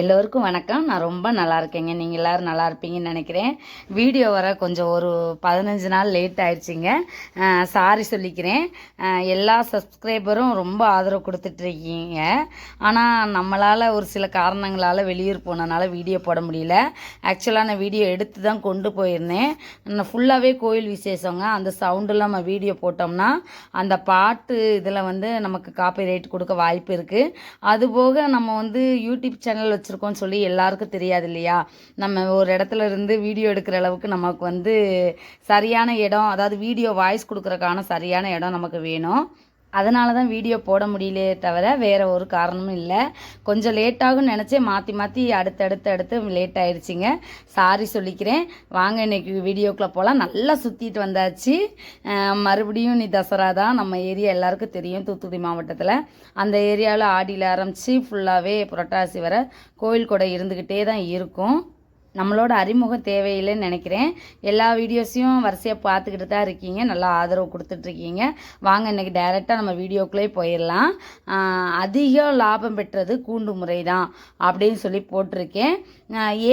எல்லோருக்கும் வணக்கம். நான் ரொம்ப நல்லா இருக்கேங்க. நீங்கள் எல்லோரும் நல்லா இருப்பீங்கன்னு நினைக்கிறேன். வீடியோ வர கொஞ்சம் ஒரு பதினஞ்சு நாள் லேட் ஆயிடுச்சுங்க. சாரி சொல்லிக்கிறேன். எல்லா சப்ஸ்கிரைபரும் ரொம்ப ஆதரவு கொடுத்துட்ருக்கீங்க ஆனால் நம்மளால் ஒரு சில காரணங்களால் வெளியூர் போனனால வீடியோ போட முடியல. ஆக்சுவலாக நான் வீடியோ எடுத்து தான் கொண்டு போயிருந்தேன். நான் ஃபுல்லாகவே கோயில் விசேஷங்க. அந்த சவுண்டில் நம்ம வீடியோ போட்டோம்னா அந்த பாட்டு இதில் வந்து நமக்கு காப்பி ரைட் கொடுக்க வாய்ப்பு இருக்குது அதுபோக நம்ம வந்து யூடியூப் சேனல் வச்சுருக்கோம்னு சொல்லி எல்லாருக்கும் தெரியாது இல்லையா? நம்ம ஒரு இடத்துல இருந்து வீடியோ எடுக்கிற அளவுக்கு நமக்கு வந்து சரியான இடம் அதாவது வீடியோ வாய்ஸ் கொடுக்குறக்கான சரியான இடம் நமக்கு வேணும். அதனால தான் வீடியோ போட முடியலையே தவிர வேறு ஒரு காரணமும் இல்லை. கொஞ்சம் லேட்டாகும் நினச்சே மாற்றி மாற்றி அடுத்தடுத்து அடுத்து லேட் ஆயிடுச்சுங்க. சாரி சொல்லிக்கிறேன். வாங்க இன்னைக்கு வீடியோக்குள்ளே போகலாம் நல்லா சுற்றிட்டு வந்தாச்சு. மறுபடியும் நீ தசரா தான். நம்ம ஏரியா எல்லாருக்கும் தெரியும் தூத்துக்குடி மாவட்டத்தில். அந்த ஏரியாவில் ஆடியில் ஆரம்பித்து ஃபுல்லாகவே புரட்டாசி வர கோயில் கொடை இருந்துக்கிட்டே தான் இருக்கும். நம்மளோட அறிமுகம் தேவையில்லைன்னு நினைக்கிறேன். எல்லா வீடியோஸையும் வரிசையாக பார்த்துக்கிட்டு தான் இருக்கீங்க. நல்லா ஆதரவு கொடுத்துட்ருக்கீங்க வாங்க இன்றைக்கி டைரெக்டாக நம்ம வீடியோக்குள்ளே போயிடலாம். அதிக லாபம் பெற்றது கூண்டு முறை தான் அப்படின்னு சொல்லி போட்டிருக்கேன்.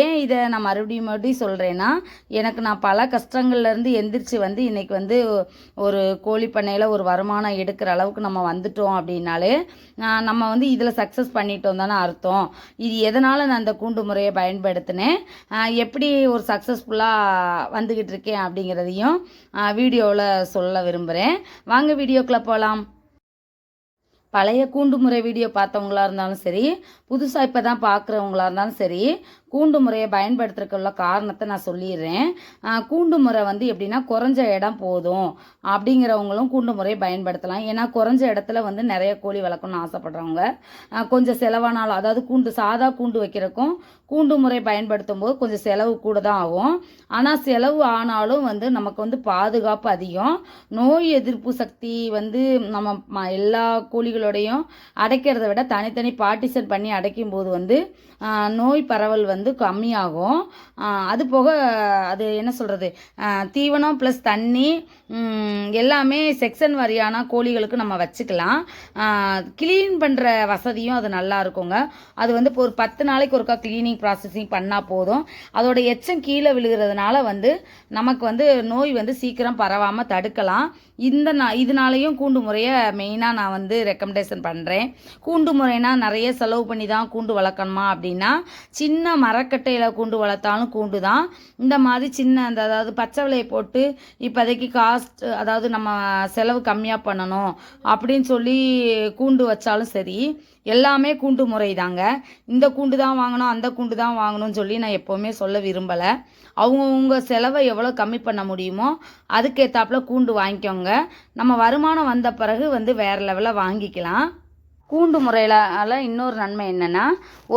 ஏன் இதை நான் மறுபடியும் மறுபடியும் சொல்கிறேன்னா எனக்கு நான் பல கஷ்டங்கள்லேருந்து எந்திரிச்சு வந்து இன்றைக்கி வந்து ஒரு கோழி பண்ணையில் ஒரு வருமானம் எடுக்கிற அளவுக்கு நம்ம வந்துட்டோம் அப்படின்னாலே நம்ம வந்து இதில் சக்ஸஸ் பண்ணிட்டோம் தானே அர்த்தம். இது எதனால் நான் அந்த கூண்டு முறையை பயன்படுத்தினேன்? எப்படி ஒரு சக்ஸஸ்ஃபுல்லாக வந்துக்கிட்டு இருக்கேன் அப்படிங்கிறதையும் வீடியோவில் சொல்ல விரும்புகிறேன் வாங்க வீடியோக்குள்ளே போகலாம் பழைய கூண்டு முறை வீடியோ பார்த்தவங்களா இருந்தாலும் சரி புதுசாக இப்போ தான் பார்க்குறவங்களா இருந்தாலும் சரி கூண்டு முறையை பயன்படுத்துறதுக்குள்ள காரணத்தை நான் சொல்லிடுறேன். கூண்டு முறை வந்து எப்படின்னா குறைஞ்ச இடம் போதும் அப்படிங்கிறவங்களும் கூண்டு முறையை பயன்படுத்தலாம். ஏன்னா குறைஞ்ச இடத்துல வந்து நிறைய கோழி வளர்க்கணும்னு ஆசைப்படுறவங்க. கொஞ்சம் செலவானாலும் அதாவது கூண்டு சாதா கூண்டு வைக்கிறக்கும் கூண்டு முறை பயன்படுத்தும் போது கொஞ்சம் செலவு கூட தான் ஆகும். ஆனால் செலவு ஆனாலும் வந்து நமக்கு வந்து பாதுகாப்பு அதிகம். நோய் எதிர்ப்பு சக்தி வந்து நம்ம ம- எல்லா கோழிகளோடையும் அடைக்கிறத விட தனித்தனி பார்ட்டிஷன் பண்ணி அடைக்கும் போது வந்து நோய் பரவல் வந்து வந்து கம்மியாகும். அது போக அது என்ன சொல்கிறது தீவனம் ப்ளஸ் தண்ணி எல்லாமே செக்ஷன் வாரியான கோழிகளுக்கு நம்ம வச்சுக்கலாம். க்ளீன் பண்ணுற வசதியும் அது நல்லா இருக்குங்க. அது வந்து இப்போ ஒரு பத்து நாளைக்கு ஒருக்கா க்ளீனிங் ப்ராசஸிங் பண்ணால் போதும். அதோட எச்சம் கீழே விழுகிறதுனால வந்து நமக்கு வந்து நோய் வந்து சீக்கிரம் பரவாமல் தடுக்கலாம். இந்த நா- இதனாலையும் கூண்டு முறையை மெயினாக நான் வந்து ரெக்கமெண்டேஷன் பண்ணுறேன் கூண்டு முறைனா நிறைய செலவு பண்ணி தான் கூண்டு வளர்க்கணுமா அப்படின்னா சின்ன மரக்கட்டையில் கூண்டு வளர்த்தாலும் கூண்டு தான் இந்த மாதிரி சின்ன அந்த அதாவது பச்சை விலையை போட்டு இப்போதைக்கு காஸ்ட் அதாவது நம்ம செலவு கம்மியாக பண்ணணும் அப்படின்னு சொல்லி கூண்டு வச்சாலும் சரி எல்லாமே கூண்டு முறை தாங்க இந்த கூண்டு தான் வாங்கணும் அந்த கூண்டு தான் வாங்கணும்னு சொல்லி நான் எப்போவுமே சொல்ல விரும்பலை. அவங்கவுங்க செலவை எவ்வளோ கம்மி பண்ண முடியுமோ அதுக்கேற்றாப்புல கூண்டு வாங்கிக்கோங்க. நம்ம வருமானம் வந்த பிறகு வந்து வேறு லெவலில் வாங்கிக்கலாம். கூண்டு முறையிலால் இன்னொரு நன்மை என்னென்னா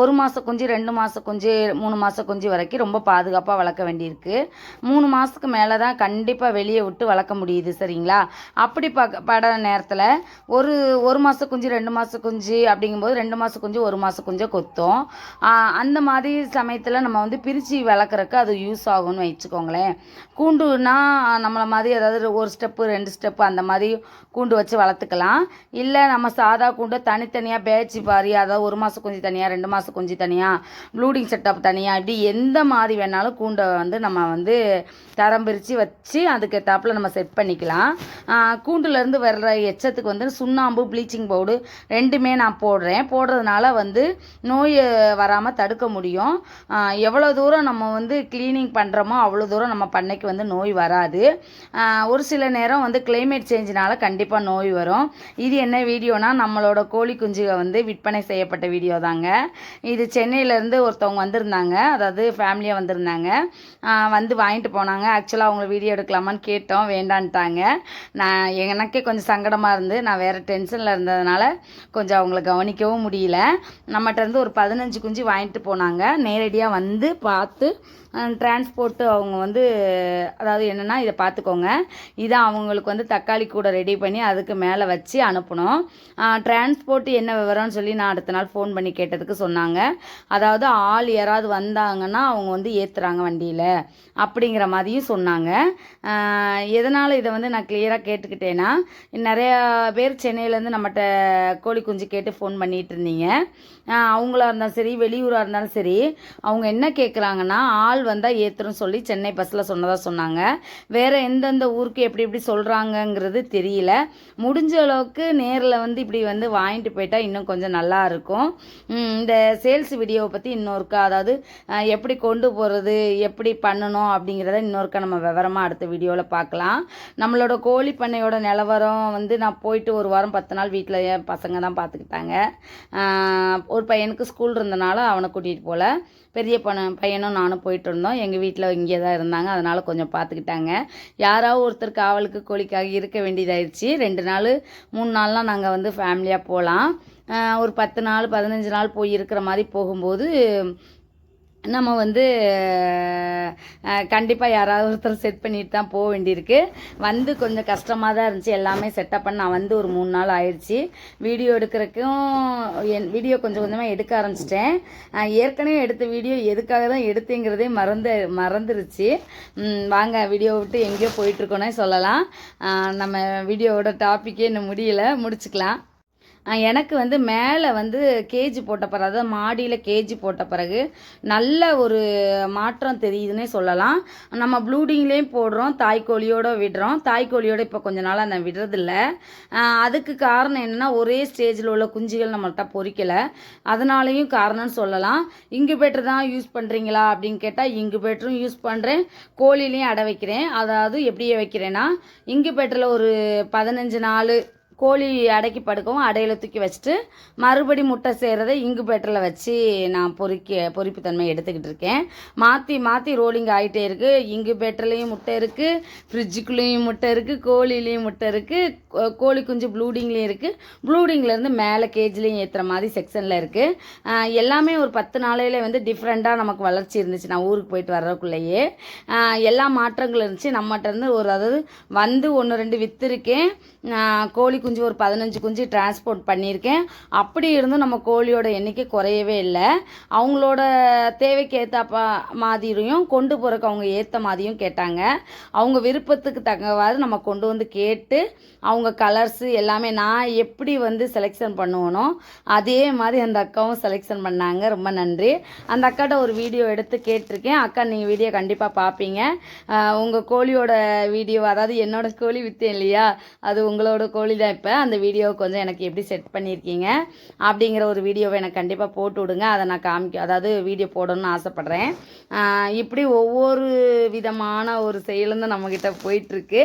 ஒரு மாத குஞ்சு ரெண்டு மாத குஞ்சு மூணு மாத குஞ்சு வரைக்கும் ரொம்ப பாதுகாப்பாக வளர்க்க வேண்டியிருக்கு. மூணு மாதத்துக்கு மேலே தான் கண்டிப்பாக வெளியே விட்டு வளர்க்க முடியுது சரிங்களா? அப்படி ப பட நேரத்தில் ஒரு ஒரு மாத குஞ்சு ரெண்டு மாத குஞ்சு அப்படிங்கும்போது ரெண்டு மாத குஞ்சு ஒரு மாத குஞ்சை கொத்தும். அந்த மாதிரி சமயத்தில் நம்ம வந்து பிரித்து வளர்க்குறக்கு அது யூஸ் ஆகும்னு வச்சுக்கோங்களேன். கூண்டுனா நம்மளை மாதிரி அதாவது ஒரு ஸ்டெப்பு ரெண்டு ஸ்டெப்பு அந்த மாதிரி கூண்டு வச்சு வளர்த்துக்கலாம். இல்லை நம்ம சாதா கூண்டை தனித்தனியாக பேட்ச் பாரி அதாவது ஒரு மாதம் குஞ்சு தனியாக ரெண்டு மாதம் குஞ்சு தனியாக ப்ளூடிங் செட்டப் தனியாக இப்படி எந்த மாதிரி வேணாலும் கூண்டை வந்து நம்ம வந்து தரம் பிரித்து வச்சு அதுக்கு தாப்பில் நம்ம செட் பண்ணிக்கலாம். கூண்டுலேருந்து வர்ற எச்சத்துக்கு வந்து சுண்ணாம்பு ப்ளீச்சிங் பவுடு ரெண்டுமே நான் போடுறேன். போடுறதுனால வந்து நோய் வராமல் தடுக்க முடியும். எவ்வளோ தூரம் நம்ம வந்து க்ளீனிங் பண்ணுறோமோ அவ்வளோ தூரம் நம்ம பண்ணைக்கு வந்து நோய் வராது. ஒரு சில நேரம் வந்து கிளைமேட் சேஞ்சினால கண்டிப்பாக நோய் வரும். இது என்ன வீடியோனா நம்மளோட கோழி குஞ்சுக வந்து விற்பனை செய்யப்பட்ட வீடியோ தாங்க. இது சென்னையிலேருந்து ஒருத்தவங்க வந்திருந்தாங்க. அதாவது ஃபேமிலியாக வந்திருந்தாங்க. வந்து வாங்கிட்டு போனாங்க. ஆக்சுவலாக அவங்கள வீடியோ எடுக்கலாமான்னு கேட்டோம். வேண்டான்ட்டாங்க. நான் எனக்கே கொஞ்சம் சங்கடமாக இருந்து நான் வேறு டென்ஷனில் இருந்ததுனால கொஞ்சம் அவங்கள கவனிக்கவும் முடியல. நம்மகிட்ட இருந்து ஒரு பதினஞ்சு குஞ்சு வாங்கிட்டு போனாங்க. நேரடியாக வந்து பார்த்து டிரான்ஸ்போர்ட்டு அவங்க வந்து அதாவது என்னென்னா இதை பார்த்துக்கோங்க. இதை அவங்களுக்கு வந்து தக்காளி கூட ரெடி பண்ணி அதுக்கு மேலே வச்சு அனுப்பணும். டிரான்ஸ்போர்ட் என்ன விவரம்னு சொல்லி நான் அடுத்த நாள் ஃபோன் பண்ணி கேட்டதுக்கு சொன்னாங்க. அதாவது ஆள் யாராவது வந்தாங்கன்னா அவங்க வந்து ஏற்றுறாங்க வண்டியில். அப்படிங்கிற மாதிரியும் சொன்னாங்க. எதனால் இதை வந்து நான் கிளியராக கேட்டுக்கிட்டேன்னா நிறையா பேர் சென்னையிலேருந்து நம்மகிட்ட கோழி குஞ்சு கேட்டு ஃபோன் பண்ணிகிட்டு இருந்தீங்க. அவங்களா இருந்தாலும் சரி வெளியூராக இருந்தாலும் சரி அவங்க என்ன கேட்குறாங்கன்னா ஆள் வந்தால் ஏற்றுன்னு சொல்லி சென்னை பஸ்ஸில் சொன்னதாக சொன்னாங்க. வேறு எந்தெந்த ஊருக்கு எப்படி எப்படி சொல்கிறாங்கங்கிறது தெரியல. முடிஞ்ச அளவுக்கு நேரில் வந்து இப்படி வந்து வாங்கிட்டு போயிட்டால் இன்னும் கொஞ்சம் நல்லா இருக்கும். இந்த சேல்ஸ் வீடியோவை பற்றி இன்னொருக்கா அதாவது எப்படி கொண்டு போகிறது எப்படி பண்ணணும் அப்படிங்கிறத இன்னொருக்கா நம்ம விவரமாக அடுத்த வீடியோவில் பார்க்கலாம் நம்மளோட கோழி பண்ணையோட நிலவரம் வந்து நான் போயிட்டு ஒரு வாரம் பத்து நாள் வீட்டில் என் பசங்க தான் பார்த்துக்கிட்டாங்க ஒரு பையனுக்கு ஸ்கூல் இருந்தனால அவனை கூட்டிகிட்டு போகல பெரிய பண பையனும் நானும் போயிட்டு இருந்தோம். எங்கள் வீட்டில் இங்கே தான் இருந்தாங்க. அதனால் கொஞ்சம் பார்த்துக்கிட்டாங்க யாராவது ஒருத்தர் காவலுக்கு கோழிக்காக இருக்க வேண்டியதாயிடுச்சு. ரெண்டு நாள் மூணு நாள்லாம் நாங்கள் வந்து ஃபேமிலியாக போகலாம் ஒரு பத்து நாள் பதினஞ்சு நாள் போய் இருக்கிற மாதிரி போகும்போது நம்ம வந்து கண்டிப்பாக யாராவது ஒருத்தர் செட் பண்ணிட்டு தான் போக வேண்டியிருக்கு. வந்து கொஞ்சம் கஷ்டமாக தான் இருந்துச்சு. எல்லாமே செட்டப் பண்ண நான் வந்து ஒரு மூணு நாள் ஆயிடுச்சு. வீடியோ எடுக்கிறதுக்கும் என் வீடியோ கொஞ்சம் கொஞ்சமாக எடுக்க ஆரம்பிச்சிட்டேன். ஏற்கனவே எடுத்த வீடியோ எதுக்காக தான் எடுத்தேங்கிறதே மறந்து மறந்துருச்சு. வாங்க வீடியோ விட்டு எங்கேயோ போயிட்டுருக்கோன்னே சொல்லலாம். நம்ம வீடியோவோட டாப்பிக்கே இன்னும் முடியல. முடிச்சுக்கலாம். எனக்கு வந்து மேலே வந்து கேஜி போட்ட பிறகு அதாவது மாடியில் கேஜி போட்ட பிறகு நல்ல ஒரு மாற்றம் தெரியுதுன்னே சொல்லலாம். நம்ம ப்ளூடிங்லேயும் போடுறோம் தாய்க்கோழியோடு விடுறோம். தாய்க்கோழியோடு இப்போ கொஞ்ச நாளாக நான் விடுறதில்ல. அதுக்கு காரணம் என்னென்னா ஒரே ஸ்டேஜில் உள்ள குஞ்சுகள் நம்மள்கிட்ட பொறிக்கலை. அதனாலையும் காரணம்னு சொல்லலாம். இங்குபேட்டர் தான் யூஸ் பண்ணுறீங்களா அப்படின்னு கேட்டால் இங்குபேட்டரும் யூஸ் பண்ணுறேன் கோழிலையும் அடை வைக்கிறேன். அதாவது எப்படி வைக்கிறேன்னா இங்குபேட்டரில் ஒரு பதினஞ்சு நாள் கோழி அடைக்கி படுக்கவும் அடையில் தூக்கி வச்சுட்டு மறுபடி முட்டை செய்கிறத இங்குபேட்டரில் வச்சு நான் பொறிக்க பொறிப்பு தன்மை எடுத்துக்கிட்டு இருக்கேன். மாற்றி மாற்றி ரோலிங் ஆகிட்டே இருக்குது இங்குபேட்டர்லேயும் முட்டை இருக்குது ஃப்ரிட்ஜுக்குள்ளேயும் முட்டை இருக்குது கோழிலையும் முட்டை இருக்குது கோழி குஞ்சு ப்ளூடிங்லேயும் இருக்குது ப்ளூடிங்லேருந்து மேலே கேஜ்லேயும் ஏற்றுற மாதிரி செக்ஷனில் இருக்குது எல்லாமே ஒரு பத்து நாளையில வந்து டிஃப்ரெண்ட்டாக நமக்கு வளர்ச்சி இருந்துச்சு. நான் ஊருக்கு போயிட்டு வர்றதுக்குள்ளேயே. எல்லா மாற்றங்களும் இருந்துச்சு. நம்மகிட்ட இருந்து ஒரு அதாவது வந்து ஒன்று ரெண்டு விற்றுருக்கேன் கோழி குஞ்சு ஒரு பதினஞ்சு குஞ்சு டிரான்ஸ்போர்ட் பண்ணியிருக்கேன். அப்படி இருந்தும் நம்ம கோழியோட எண்ணிக்கை குறையவே இல்லை. அவங்களோட தேவைக்கு ஏற்ற மாதிரியும் கொண்டு போகிறக்கு அவங்க ஏற்ற மாதிரியும் கேட்டாங்க. அவங்க விருப்பத்துக்கு தக்கவாறு நம்ம கொண்டு வந்து கேட்டு அவங்க கலர்ஸு எல்லாமே நான் எப்படி வந்து செலெக்ஷன் பண்ணுவேனோ அதே மாதிரி அந்த அக்காவும் செலெக்ஷன் பண்ணாங்க. ரொம்ப நன்றி. அந்த அக்காட்ட ஒரு வீடியோ எடுத்து கேட்டிருக்கேன். அக்கா நீங்கள் வீடியோ கண்டிப்பாக பார்ப்பீங்க உங்கள் கோழியோட வீடியோ அதாவது என்னோட கோழி விற்றேன் இல்லையா? அது உங்களோட கோழி தான் இப்போ அந்த வீடியோ கொஞ்சம் எனக்கு எப்படி செட் பண்ணியிருக்கீங்க அப்படிங்கிற ஒரு வீடியோவை எனக்கு கண்டிப்பாக போட்டு விடுங்க. அதை நான் காமிக்க அதாவது வீடியோ போடணும்னு ஆசைப்பட்றேன். இப்படி ஒவ்வொரு விதமான ஒரு செயலும் தான் நம்மக்கிட்ட போயிட்டுருக்கு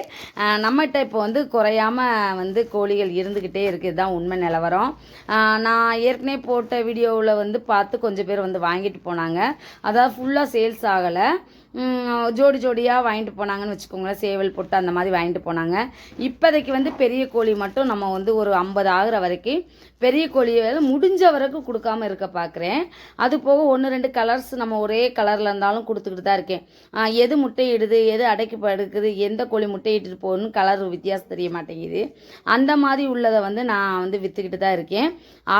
நம்மகிட்ட இப்போ வந்து குறையாம வந்து கோழிகள் இருந்துக்கிட்டே இருக்குது இதுதான் உண்மை நிலவரம். நான் ஏற்கனவே போட்ட வீடியோவில் வந்து பார்த்து கொஞ்சம் பேர் வந்து வாங்கிட்டு போனாங்க. அதாவது ஃபுல்லாக சேல்ஸ் ஆகலை. ஜோடி ஜோடியாக வாங்கிட்டு போனாங்கன்னு வச்சுக்கோங்களேன். சேவல் போட்டு அந்த மாதிரி வாங்கிட்டு போனாங்க. இப்போதைக்கு வந்து பெரிய கோழி மட்டும் நம்ம வந்து ஒரு ஐம்பது ஆகிற வரைக்கும் பெரிய கோழியை முடிஞ்ச வரைக்கும் கொடுக்காம இருக்க பார்க்குறேன். அது போக ஒன்று ரெண்டு கலர்ஸ் நம்ம ஒரே கலரில் இருந்தாலும் கொடுத்துக்கிட்டு தான் இருக்கேன். எது முட்டையிடுது எது அடைக்கி படுக்குது எந்த கோழி முட்டையிட்டு போகணும்னு கலர் வித்தியாசம் தெரிய மாட்டேங்குது. அந்த மாதிரி உள்ளதை வந்து நான் வந்து விற்றுக்கிட்டு தான் இருக்கேன்.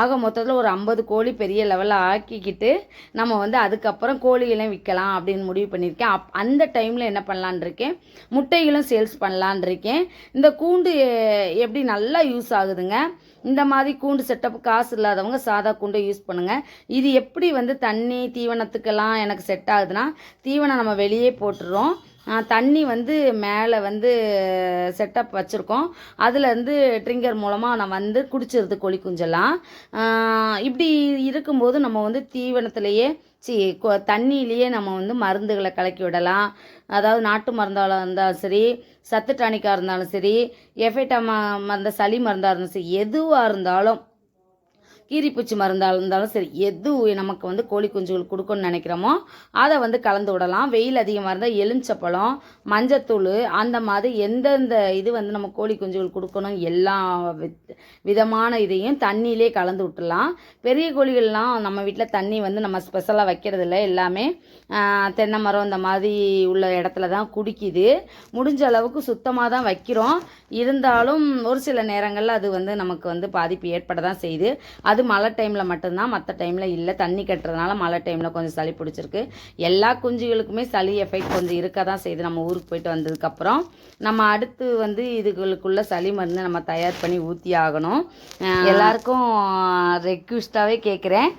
ஆக மொத்தத்தில் ஒரு ஐம்பது கோழி பெரிய லெவலில் ஆக்கிக்கிட்டு நம்ம வந்து அதுக்கப்புறம் கோழிகளையும் விற்கலாம் அப்படின்னு முடிவு பண்ணியிருக்கேன். அப் அந்த டைமில் என்ன பண்ணலான் இருக்கேன். முட்டைகளும் சேல்ஸ் பண்ணலான் இருக்கேன். இந்த கூண்டு எப்படி நல்லா யூஸ் ஆகுதுங்க? இந்த மாதிரி கூண்டு செட்டப் காசு இல்லாதவங்க சாதா கூண்டை யூஸ் பண்ணுங்கள் இது எப்படி வந்து தண்ணி தீவனத்துக்கெல்லாம் எனக்கு செட் ஆகுதுன்னா தீவனம் நம்ம வெளியே போட்டுறோம். தண்ணி வந்து மேலே வந்து செட்டப் வச்சுருக்கோம். அதுலேருந்து ட்ரிங்கர் மூலமாக நான் வந்து குடிச்சிருது கோழி குஞ்செல்லாம் இப்படி இருக்கும்போது நம்ம வந்து தீவனத்திலேயே சி கொ- தண்ணியிலேயே நம்ம வந்து மருந்துகளை கலக்கி விடலாம். அதாவது நாட்டு மருந்தாக இருந்தாலும் சரி சத்து டானிக்காக இருந்தாலும் சரி எஃபெக்டா ம மருந்த சளி மருந்தாக இருந்தாலும் சரி எதுவாக இருந்தாலும் கீரிப்பூச்சி மருந்தாக இருந்தாலும் சரி எது நமக்கு வந்து கோழி குஞ்சுகள் கொடுக்கணும்னு நினைக்கிறோமோ அதை வந்து கலந்து விடலாம். வெயில் அதிகமாக இருந்தால் எலுமிச்சப்பழம் மஞ்சத்தூள் அந்த மாதிரி எந்தெந்த இது வந்து நம்ம கோழி குஞ்சுகள் கொடுக்கணும் எல்லா வித்- விதமான இதையும் தண்ணியிலே கலந்து விட்டுலாம் பெரிய கோழிகள்லாம் நம்ம வீட்டில் தண்ணி வந்து நம்ம ஸ்பெஷலாக வைக்கிறது இல்லை எல்லாமே தென்னை மரம் இந்த மாதிரி உள்ள இடத்துல தான் குடிக்குது. முடிஞ்ச அளவுக்கு சுத்தமாக தான் வைக்கிறோம். இருந்தாலும் ஒரு சில நேரங்களில் அது வந்து நமக்கு வந்து பாதிப்பு ஏற்பட தான் செய்யுது. அது மழை டைமில் மட்டும்தான் மற்ற டைமில் இல்லை. தண்ணி கட்டுறதுனால மழை டைமில் கொஞ்சம் சளி பிடிச்சிருக்கு. எல்லா குஞ்சுகளுக்குமே சளி எஃபெக்ட் கொஞ்சம் இருக்க தான் செய்யுது. நம்ம ஊருக்கு போயிட்டு வந்ததுக்கப்புறம். நம்ம அடுத்து வந்து இதுகளுக்குள்ள சளி மருந்து நம்ம தயார் பண்ணி ஊற்றி ஆகணும். எல்லாருக்கும் ரெக்வஸ்ட்டாகவே கேட்குறேன்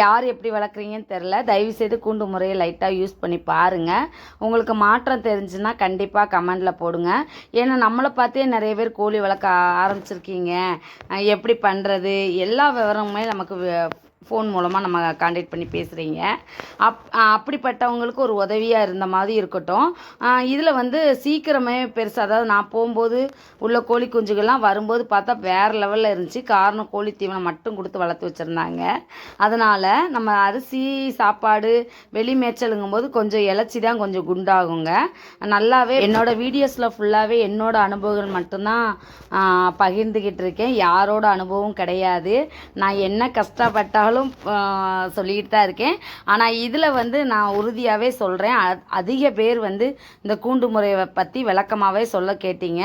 யார் எப்படி வளர்க்குறீங்கன்னு தெரில தயவுசெய்து கூண்டு முறையை லைட்டாக யூஸ் பண்ணி பாருங்கள் உங்களுக்கு மாற்றம் தெரிஞ்சுன்னா கண்டிப்பாக கமெண்டில் போடுங்க. ஏன்னா நம்மளை பார்த்தே நிறைய பேர் கோழி வளர்க்க ஆரம்பிச்சிருக்கீங்க. எப்படி பண்ணுறது எல்லா விவரமுமே நமக்கு ஃபோன் மூலமாக நம்ம காண்டாக்ட் பண்ணி பேசுகிறீங்க அப் அப்படிப்பட்டவங்களுக்கு ஒரு உதவியாக இருந்த மாதிரி இருக்கட்டும். இதில் வந்து சீக்கிரமே பெருசாக அதாவது நான் போகும்போது உள்ள கோழி குஞ்சுகள்லாம் வரும்போது பார்த்தா வேறு லெவலில் இருந்துச்சு. காரணம் கோழி தீவனம் மட்டும் கொடுத்து வளர்த்து வச்சுருந்தாங்க. அதனால் நம்ம அரிசி சாப்பாடு வெளி மேய்ச்சலுங்கும் போது கொஞ்சம் இலச்சி தான் கொஞ்சம் குண்டாகுங்க. நல்லாவே என்னோடய வீடியோஸில் ஃபுல்லாகவே என்னோடய அனுபவங்கள் மட்டும்தான் பகிர்ந்துக்கிட்டு இருக்கேன். யாரோட அனுபவம் கிடையாது. நான் என்ன கஷ்டப்பட்டாலும் ஆஹ், சொல்லிக்கிட்டு தான் இருக்கேன். ஆனால் இதில் வந்து நான் உறுதியாகவே சொல்கிறேன் அதிக பேர் வந்து இந்த கூண்டு முறையை பற்றி விளக்கமாகவே சொல்ல கேட்டீங்க.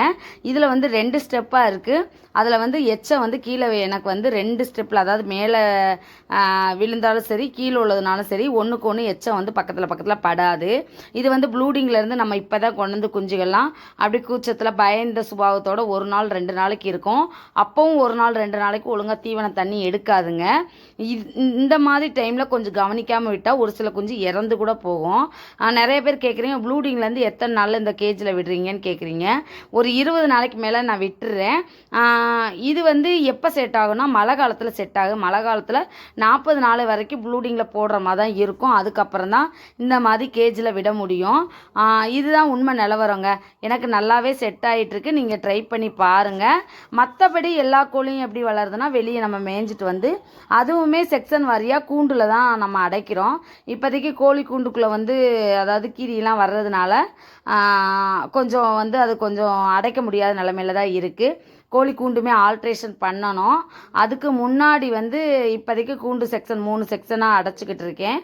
இதில் வந்து ரெண்டு ஸ்டெப்பாக இருக்குது அதில் வந்து எச்சம் வந்து கீழே எனக்கு வந்து ரெண்டு ஸ்டெப்பில் அதாவது மேலே விழுந்தாலும் சரி கீழே உள்ளதுனாலும் சரி ஒன்றுக்கு ஒன்று எச்சம் வந்து பக்கத்தில் பக்கத்தில் படாது. இது வந்து ப்ளூடிங்லேருந்து நம்ம இப்போ தான் கொண்டு வந்து குஞ்சுகள்லாம் அப்படி கூச்சத்தில் பயந்த சுபாவத்தோட ஒரு நாள் ரெண்டு நாளைக்கு இருக்கும். அப்பவும் ஒரு நாள் ரெண்டு நாளைக்கு ஒழுங்காக தீவன தண்ணி எடுக்காதுங்க. இது இந்த மாதிரி டைமில் கொஞ்சம் கவனிக்காமல் விட்டால் ஒரு சில குஞ்சு இறந்து கூட போகும். நிறைய பேர் கேட்குறீங்க ப்ளூடிங்லேருந்து எத்தனை நாள் இந்த கேஜில் விடுறீங்கன்னு கேட்குறீங்க ஒரு இருபது நாளைக்கு மேலே நான் விட்டுறேன். இது வந்து எப்போ செட் ஆகும்னா மழை காலத்தில் செட் ஆகும் மழை காலத்தில் நாற்பது நாள் வரைக்கும் ப்ளூடிங்கில் போடுற மாதிரி தான் இருக்கும். அதுக்கப்புறம் தான் இந்த மாதிரி கேஜில் விட முடியும். இதுதான் உண்மை நிலவரங்க. எனக்கு நல்லாவே செட் ஆகிட்டுருக்கு நீங்கள் ட்ரை பண்ணி பாருங்கள் மற்றபடி எல்லா கோழியும் எப்படி வளருதுன்னா வெளியே நம்ம மேய்ஞ்சிட்டு வந்து அதுவுமே செக்ஷன் வாரியாக கூண்டில் தான் நம்ம அடைக்கிறோம். இப்போதைக்கு கோழி கூண்டுக்குள்ளே வந்து அதாவது கீரியெல்லாம் வர்றதுனால கொஞ்சம் வந்து அது கொஞ்சம் அடைக்க முடியாத நிலமையில தான் இருக்குது கோழி கூண்டுமே ஆல்ட்ரேஷன் பண்ணணும். அதுக்கு முன்னாடி வந்து இப்போதைக்கு கூண்டு செக்ஷன் மூணு செக்ஷனாக அடைச்சிக்கிட்டு இருக்கேன்.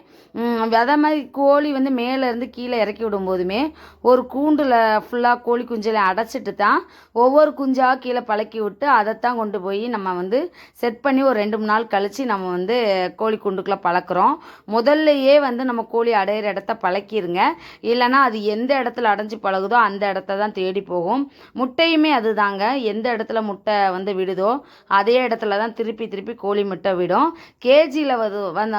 அதே மாதிரி கோழி வந்து மேலேருந்து கீழே இறக்கி விடும்போதுமே ஒரு கூண்டில் ஃபுல்லாக கோழி குஞ்சில் அடைச்சிட்டு தான் ஒவ்வொரு குஞ்சாக கீழே பழக்கி விட்டு அதைத்தான் கொண்டு போய் நம்ம வந்து செட் பண்ணி ஒரு ரெண்டு மூணு நாள் கழித்து நம்ம வந்து கோழி கூண்டுக்குள்ளே பழக்கிறோம். முதல்லையே வந்து நம்ம கோழி அடையிற இடத்த பழக்கிருங்க. இல்லைன்னா அது எந்த இடத்துல அடைஞ்சு பழகுதோ அந்த இடத்த தான் தேடி போகும். முட்டையுமே அதுதாங்க. எந்த இடத்துல முட்டை வந்து விடுதோ அதே இடத்துல தான் திருப்பி திருப்பி கோழி முட்டை விடும். கேஜியில் வந்து வந்த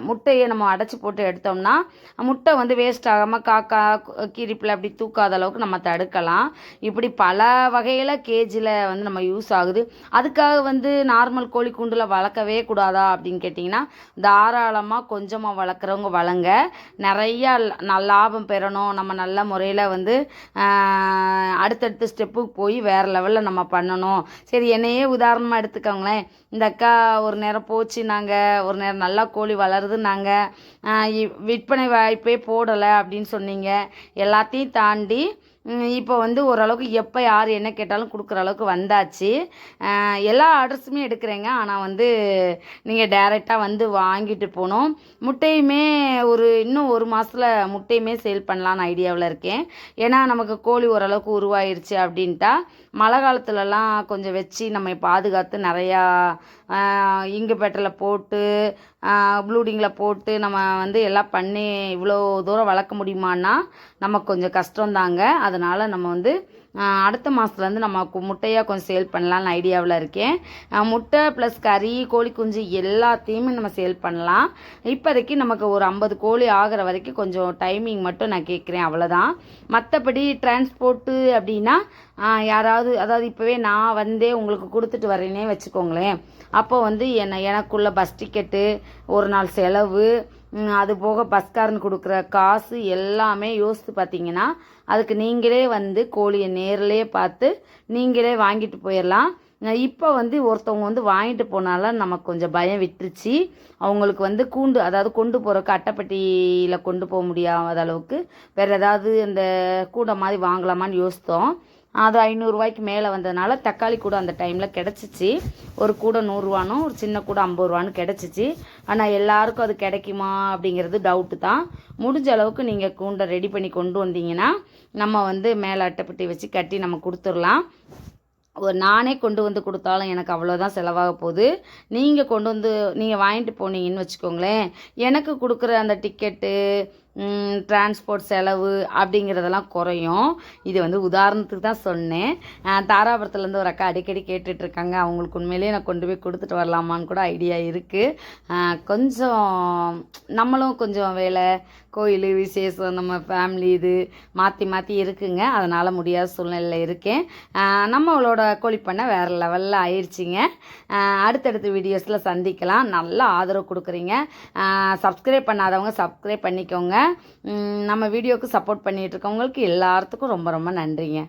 முட்டையை நம்ம அடைச்சி போட்டு எடுத்தோம்னா முட்டை வந்து வேஸ்ட் ஆகாமல் காக்கா கீரிப்பில் அப்படி தூக்காத அளவுக்கு நம்ம தடுக்கலாம். இப்படி பல வகையில் கேஜியில் வந்து நம்ம யூஸ் ஆகுது. அதுக்காக வந்து நார்மல் கோழி கூண்டில் வளர்க்கவே கூடாதா அப்படின்னு கேட்டிங்கன்னா தாராளமாக கொஞ்சமாக வளர்க்குறவங்க வளங்க. நிறையா ல- லாபம் பெறணும். நம்ம நல்ல முறையில் வந்து அடுத்தடுத்த ஸ்டெப்புக்கு போய் வேறு லெவலில் நம்ம பண்ணணும். சரி என்னையே உதாரணமாக எடுத்துக்கோங்களேன். இந்த அக்கா ஒரு நேரம் போச்சு நாங்கள் ஒரு நேரம் நல்லா கோழி வளருது நாங்கள் விற்பனை வாய்ப்பே போடலை அப்படின்னு சொன்னீங்க. எல்லாத்தையும் தாண்டி இப்போ வந்து ஓரளவுக்கு எப்போ யார் என்ன கேட்டாலும் கொடுக்குற அளவுக்கு வந்தாச்சு. எல்லா ஆர்டர்ஸுமே எடுக்கிறேங்க. ஆனால் வந்து நீங்கள் டைரெக்டாக வந்து வாங்கிட்டு போகணும். முட்டையுமே ஒரு இன்னும் ஒரு மாதத்தில் முட்டையுமே சேல் பண்ணலான்னு ஐடியாவில் இருக்கேன். ஏன்னா நமக்கு கோழி ஓரளவுக்கு உருவாயிருச்சு அப்படின்ட்டா மழை காலத்துலலாம் கொஞ்சம் வச்சு நம்ம பாதுகாத்து நிறையா இங்கு இங்குபேட்டில் போட்டு ப்ளூடிங்கில் போட்டு நம்ம வந்து எல்லாம் பண்ணி இவ்வளோ தூரம் வளர்க்க முடியுமான்னா நமக்கு கொஞ்சம் கஷ்டம்தாங்க. அதனால் நம்ம வந்து அடுத்த மாதத்துலேருந்து நம்ம கு- முட்டையாக கொஞ்சம் சேல் பண்ணலான்னு ஐடியாவில் இருக்கேன். முட்டை ப்ளஸ் கறி கோழி குஞ்சு எல்லாத்தையுமே நம்ம சேல் பண்ணலாம். இப்போதைக்கு நமக்கு ஒரு ஐம்பது கோழி ஆகிற வரைக்கும் கொஞ்சம் டைமிங் மட்டும் நான் கேட்குறேன் அவ்வளோதான் மற்றபடி டிரான்ஸ்போர்ட்டு அப்படின்னா யாராவது அதாவது இப்போவே நான் வந்தே உங்களுக்கு கொடுத்துட்டு வரேனே வச்சுக்கோங்களேன். அப்போ வந்து என்ன எனக்குள்ள பஸ் டிக்கெட்டு ஒரு நாள் செலவு அது போக பஸ்காரன் கொடுக்குற காசு எல்லாமே யோசித்து பார்த்தீங்கன்னா அதுக்கு நீங்களே வந்து கோழியை நேரிலே பார்த்து நீங்களே வாங்கிட்டு போயிடலாம். இப்போ வந்து ஒருத்தவங்க வந்து வாங்கிட்டு போனாலும் நமக்கு கொஞ்சம் பயம் விட்டுருச்சு. அவங்களுக்கு வந்து கூண்டு அதாவது கொண்டு போகிறக்கு அட்டைப்பட்டியில் கொண்டு போக முடியாத அளவுக்கு வேறு ஏதாவது இந்த கூடை மாதிரி வாங்கலாமான்னு யோசித்தோம். அது ஐநூறுரூவாய்க்கு மேலே வந்ததுனால தக்காளி கூட அந்த டைமில் கிடச்சிச்சு. ஒரு கூடை நூறுரூவானும் ஒரு சின்ன கூட ஐம்பது ரூபான்னு கிடச்சிச்சு. ஆனால் எல்லாருக்கும் அது கிடைக்குமா அப்படிங்கிறது டவுட்டு தான். முடிஞ்ச அளவுக்கு நீங்கள் கூண்டை ரெடி பண்ணி கொண்டு வந்தீங்கன்னா நம்ம வந்து மேலே அட்டைப்பட்டி வச்சு கட்டி நம்ம கொடுத்துடலாம். ஒரு நானே கொண்டு வந்து கொடுத்தாலும் எனக்கு அவ்வளோதான் செலவாக போகுது. நீங்கள் கொண்டு வந்து நீங்கள் வாங்கிட்டு போனீங்கன்னு வச்சுக்கோங்களேன். எனக்கு கொடுக்குற அந்த டிக்கெட்டு டிரான்ஸ்போர்ட் செலவு அப்படிங்கிறதெல்லாம் குறையும். இது வந்து உதாரணத்துக்கு தான் சொன்னேன். தாராபுரத்துலேருந்து ஒரு அக்கா அடிக்கடி கேட்டுட்ருக்காங்க. அவங்களுக்கு உண்மையிலேயே நான் கொண்டு போய் கொடுத்துட்டு வரலாமான்னு கூட ஐடியா இருக்குது கொஞ்சம் நம்மளும் கொஞ்சம் வேலை கோயில் விசேஷம் நம்ம ஃபேமிலி இது மாற்றி மாற்றி இருக்குங்க. அதனால் முடியாத சூழ்நிலையில் இருக்கேன். நம்மளோட கோழிப்பண்ணை வேறு லெவலில் ஆயிடுச்சிங்க அடுத்தடுத்த வீடியோஸில் சந்திக்கலாம். நல்லா ஆதரவு கொடுக்குறீங்க. சப்ஸ்கிரைப் பண்ணாதவங்க சப்ஸ்கிரைப் பண்ணிக்கோங்க. நம்ம வீடியோவுக்கு சப்போர்ட் பண்ணிகிட்டு இருக்கவங்களுக்கு எல்லாத்துக்கும் ரொம்ப ரொம்ப நன்றிங்க.